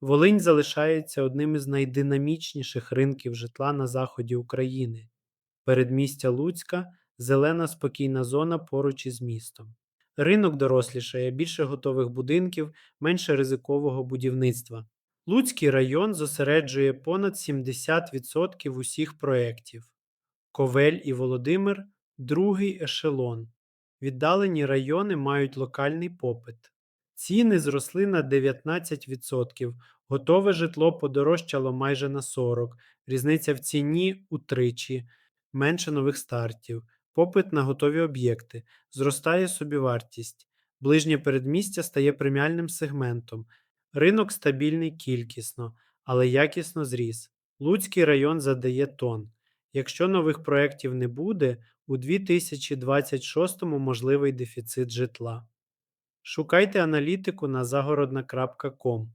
Волинь залишається одним із найдинамічніших ринків житла на заході України. Передмістя Луцька зелена спокійна зона поруч із містом. Ринок дорослішає, більше готових будинків, менше ризикового будівництва. Луцький район зосереджує понад 70% усіх проєктів. Ковель і Володимир другий ешелон. Віддалені райони мають локальний попит. Ціни зросли на 19%, готове житло подорожчало майже на 40%, різниця в ціні утричі, менше нових стартів, попит на готові об'єкти, зростає собівартість, ближнє передмістя стає преміальним сегментом, ринок стабільний кількісно, але якісно зріс. Луцький район задає тон. Якщо нових проєктів не буде, у 2026-му можливий дефіцит житла. Шукайте аналітику на загородна.ком.